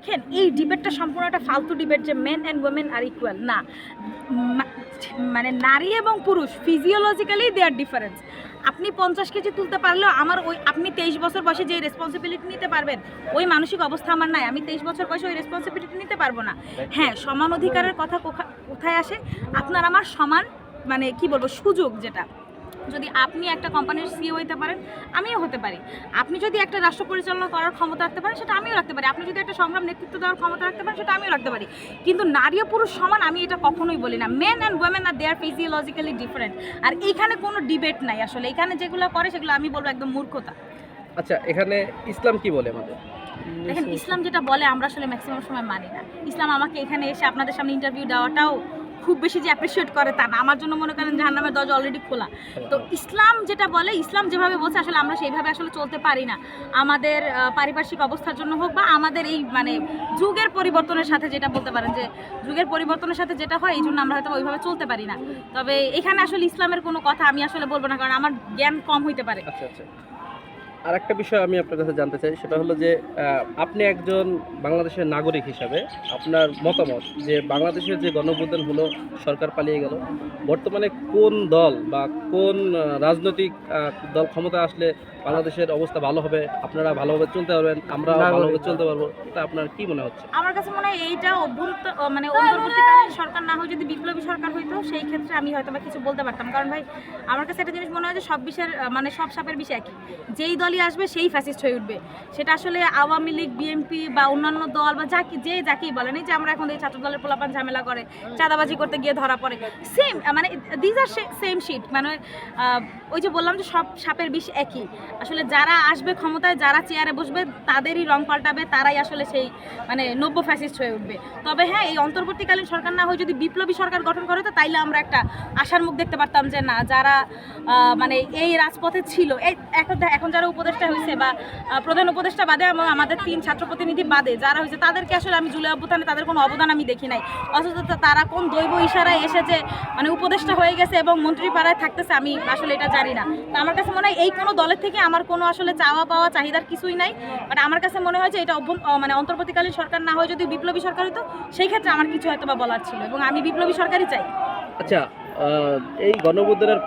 দেখেন, এই ডিবেটটা সম্পূর্ণ একটা ফালতু ডিবেট যে men and women are equal না মানে নারী এবং পুরুষ ফিজিওলজিক্যালি দে আর ডিফারেন্স আপনি পঞ্চাশ কেজি তুলতে পারলেও আমার ওই, আপনি তেইশ বছর বয়সে যে রেসপন্সিবিলিটি নিতে পারবেন, ওই মানসিক অবস্থা আমার নাই। আমি তেইশ বছর বয়সে ওই রেসপন্সিবিলিটি নিতে পারব না। হ্যাঁ সমান অধিকারের কথা কোথায় আসে? আপনার আমার সমান মানে কি বলব, সুযোগ যেটা। যদি আপনি একটা কোম্পানির সিও হতে পারেন আমিও হতে পারি। আপনি যদি একটা রাষ্ট্র পরিচালনা করার ক্ষমতা রাখতে পারেন সেটা আমিও রাখতে পারি। আপনি যদি একটা সংগ্রাম নেতৃত্ব দেওয়ার ক্ষমতা রাখতে পারেন সেটা আমিও রাখতে পারি। কিন্তু নারী ও পুরুষ সমান আমি এটা কখনোই বলি না। Men and women are they are physiologically different আর এইখানে কোনো ডিবেট নাই আসলে। এখানে যেগুলো করে সেগুলো আমি বলব একদম মূর্খতা। আচ্ছা এখানে ইসলাম কি বলে আমাদের? দেখেন ইসলাম যেটা বলে আমরা আসলে ম্যাক্সিমাম সময় মানি না। ইসলাম আমাকে এখানে এসে আপনাদের সামনে ইন্টারভিউ দেওয়াটাও খুব বেশি যে অ্যাপ্রিসিয়েট করে তা না। আমার জন্য মনে করেন জাহান্নামের দরজা অলরেডি খোলা। তো ইসলাম যেটা বলে, ইসলাম যেভাবে বলছে, আসলে আমরা সেইভাবে আসলে চলতে পারি না। আমাদের পারিপার্শ্বিক অবস্থার জন্য হোক বা আমাদের এই মানে যুগের পরিবর্তনের সাথে যেটা বলতে পারেন যে, যুগের পরিবর্তনের সাথে যেটা হয়, এই জন্য আমরা হয়তো ওইভাবে চলতে পারি না। তবে এখানে আসলে ইসলামের কোনো কথা আমি আসলে বলব না, কারণ আমার জ্ঞান কম হইতে পারে। আচ্ছা আচ্ছা। আর একটা বিষয় আমি আপনার কাছে জানতে চাই সেটা হলো যে আপনি একজন বাংলাদেশের নাগরিক হিসাবে আপনার মতামত যে বাংলাদেশের যে গণভোজন হলো সরকার পালিয়ে গেল বর্তমানে কোন দল বা কোন রাজনৈতিক দল ক্ষমতা আসলে বাংলাদেশের অবস্থা ভালো হবে আপনারা ভালোভাবে চলতে পারবেন আমরা ভালোভাবে চলতে পারব তা আপনার কি মনে হচ্ছে? আমার কাছে মনে হয় এইটা অভ্যন্ত মানে অন্তর্বর্তীকালীন সরকার না যদি বিপ্লবী সরকার হইতো, সেই ক্ষেত্রে আমি হয়তো বা কিছু বলতে পারতাম। কারণ ভাই, আমার কাছে একটা জিনিস মনে হয় যে সব বিষয়ের মানে সব সাপের বিষয় একই। যেই দলই আসবে, সেই ফ্যাসিস্ট হয়ে উঠবে। সেটা আসলে আওয়ামী লীগ, বিএনপি বা অন্যান্য দল বা যাকে, যে যাকেই বলেন, এই যে আমরা এখন এই ছাত্র দলের পোলাপান ঝামেলা করে, চাঁদাবাজি করতে গিয়ে ধরা পড়ে। সেম মানে দিজ আর সেম শিট মানে ওই যে বললাম যে সব সাপের বিষ একই। আসলে যারা আসবে ক্ষমতায়, যারা চেয়ারে বসবে, তাদেরই রং পাল্টাবে, তারাই আসলে সেই মানে নব্য ফ্যাসিস্ট হয়ে উঠবে। তবে হ্যাঁ এই অন্তর্বর্তীকালীন সরকার না হয়ে যদি বিপ্লবী সরকার গঠন করে, তো তাইলে আমরা একটা আশার মুখ দেখতে পারতাম যে না, যারা মানে এই রাজপথে ছিল, এই এখন এখন যারা উপদেষ্টা হয়েছে বা প্রধান উপদেষ্টা বাদে এবং আমাদের তিন ছাত্র প্রতিনিধি বাদে যারা হয়েছে তাদেরকে আসলে আমি জুলাই অভ্যুত্থানে তাদের কোনো অবদান আমি দেখি নাই। অথচ তারা কোন দৈব ইশারায় এসেছে মানে উপদেষ্টা হয়ে গেছে এবং মন্ত্রী পাড়ায় থাকতেছে, আমি আসলে এটা জানি না। তো আমার কাছে মনে হয় এই কোনো দলের থেকে আমার কোনো আসলে চাওয়া পাওয়া, চাহিদার কিছুই নাই। বাট আমার কাছে মনে হয় যে এটা মানে অন্তর্বর্তীকালীন সরকার না হয় যদি বিপ্লবী সরকার হতো সেই ক্ষেত্রে আমার কিছু হয়তো বা বলার ছিল এবং আমি বিপ্লবী সরকারই চাই। আচ্ছা এই গণভোজনের